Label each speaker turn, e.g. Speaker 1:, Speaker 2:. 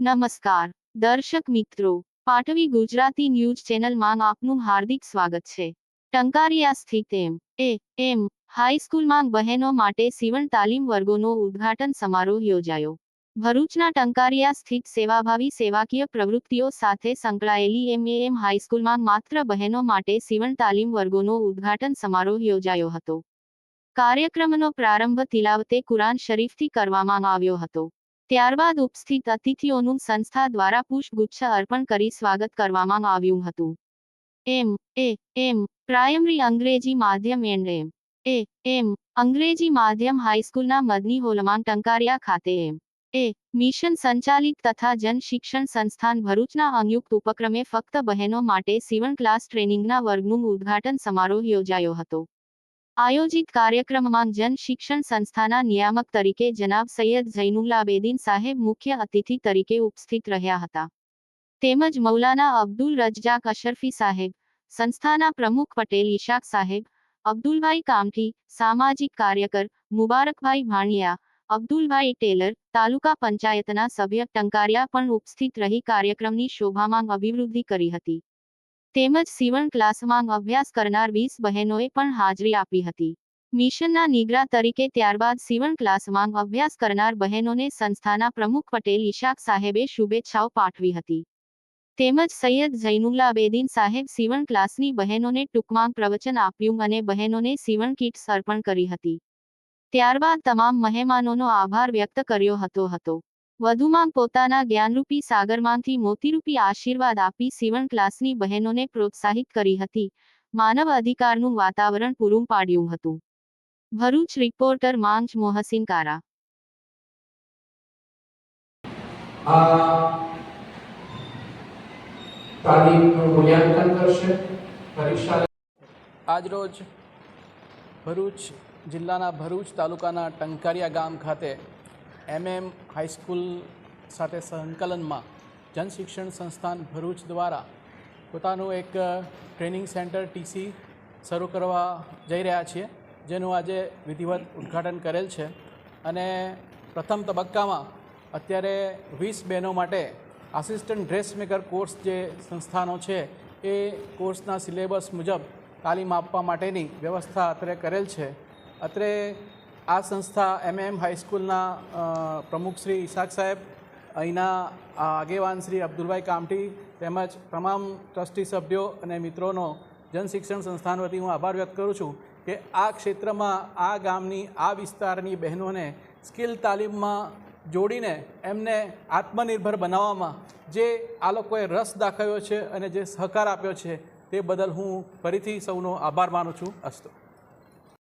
Speaker 1: નમસ્કાર. દર્શક મિત્રો, પાટવી ગુજરાતી ન્યૂઝ ચેનલમાં આપનું હાર્દિક સ્વાગત છે. ટંકારિયા સ્થિત એમ. એ. એમ. હાઈસ્કૂલમાં બહેનો માટે સીવણ તાલીમ વર્ગોનો ઉદ્ઘાટન સમારોહ યોજાયો. ભરૂચના ટંકારિયા સ્થિત સેવાભાવી સેવાકીય પ્રવૃત્તિઓ સાથે સંકળાયેલી એમ. એ. એમ. હાઈસ્કૂલમાં માત્ર બહેનો માટે સીવણ તાલીમ વર્ગોનો ઉદ્ઘાટન સમારોહ યોજાયો હતો. કાર્યક્રમનો પ્રારંભ તિલાવતે કુરાન શરીફથી કરવામાં આવ્યો હતો. ત્યારબાદ ઉપસ્થિત અતિથિઓનું સંસ્થા દ્વારા પુષ્પગુચ્છ અર્પણ કરી સ્વાગત કરવામાં આવ્યું હતું. એમ, એ, એમ, પ્રાયમરી અંગ્રેજી માધ્યમ એન્ડ એમ, એ, એમ, અંગ્રેજી માધ્યમ હાઈસ્કૂલના મદની હોલમાં ટંકારિયા ખાતે એમ, એ, મિશન સંચાલિત તથા જન શિક્ષણ સંસ્થાન ભરૂચના સંયુક્ત ઉપક્રમે ફક્ત બહેનો માટે સીવણ ક્લાસ ટ્રેનિંગના વર્ગનું ઉદ્ઘાટન સમારોહ યોજાયો હતો. આયોજિત કાર્યક્રમમાં જન શિક્ષણ સંસ્થાના નિયામક તરીકે જનાબ સૈયદ ઝૈનુલ્લા બેદીન સાહેબ મુખ્ય અતિથિ તરીકે ઉપસ્થિત રહ્યા હતા. તેમજ મૌલાના અબ્દુલ રજ્જાક અશરફી સાહેબ, સંસ્થાના પ્રમુખ પટેલ ઈશાક સાહેબ, અબ્દુલભાઈ કામઠી, સામાજિક કાર્યકર મુબારકભાઈ ભાણિયા, અબ્દુલભાઈ ટેલર, તાલુકા પંચાયતના સભ્ય ટંકારિયા પણ ઉપસ્થિત રહી કાર્યક્રમની શોભામાં અભિવૃદ્ધિ કરી હતી. તેમજ સીવણ ક્લાસમાં અભ્યાસ કરનાર વીસ બહેનોએ પણ હાજરી આપી હતી. મિશનના નિગ્રા તરીકે ત્યારબાદ સીવણ ક્લાસમાં અભ્યાસ કરનાર બહેનોને સંસ્થાના પ્રમુખ પટેલ ઈશાક સાહેબે શુભેચ્છાઓ પાઠવી હતી. તેમજ સૈયદ જૈનુલ્લા બેદીન સાહેબ સીવણ ક્લાસની બહેનોને ટૂંકમાં પ્રવચન આપ્યું અને બહેનોને સીવણ કિટ્સ અર્પણ કરી હતી. ત્યારબાદ તમામ મહેમાનોનો આભાર વ્યક્ત કર્યો હતો હતો. વધુમાં પોતાના જ્ઞાનરૂપી સાગરમાંથી મોતીરૂપી આશીર્વાદ આપી સીવણ ક્લાસની બહેનોને પ્રોત્સાહિત કરી હતી. માનવ અધિકારનું વાતાવરણ પૂરું પાડ્યું હતું. ભરૂચ રિપોર્ટર માંગ મોહસિન કારા
Speaker 2: આ તાલીમનું મૂલ્યાંકન કરશે. પરીક્ષા
Speaker 3: આજરોજ ભરૂચ જિલ્લાના ભરૂચ તાલુકાના ટંકારિયા ગામ ખાતે એમએમ હાઈસ્કૂલ સાથે સંકલનમાં જનશિક્ષણ સંસ્થાન ભરૂચ દ્વારા પોતાનું એક ટ્રેનિંગ સેન્ટર ટીસી શરૂ કરવા જઈ રહ્યા છીએ, જેનું આજે વિધિવત ઉદ્ઘાટન કરેલ છે. અને પ્રથમ તબક્કામાં અત્યારે વીસ બહેનો માટે આસિસ્ટન્ટ ડ્રેસમેકર કોર્સ જે સંસ્થાનો છે, એ કોર્સના સિલેબસ મુજબ તાલીમ આપવા માટેની વ્યવસ્થા અત્રે કરેલ છે. અત્રે આ સંસ્થા એમએમ હાઈસ્કૂલના પ્રમુખ શ્રી ઈશાક સાહેબ, અહીંના આગેવાન શ્રી અબ્દુલભાઈ કામટી તેમજ તમામ ટ્રસ્ટી સભ્યો અને મિત્રોનો જનશિક્ષણ સંસ્થાન વતી હું આભાર વ્યક્ત કરું છું કે આ ક્ષેત્રમાં, આ ગામની, આ વિસ્તારની બહેનોને સ્કિલ તાલીમમાં જોડીને એમને આત્મનિર્ભર બનાવવામાં જે આ લોકોએ રસ દાખવ્યો છે અને જે સહકાર આપ્યો છે તે બદલ હું ફરીથી સૌનો આભાર માનું છું. અસ્તુ.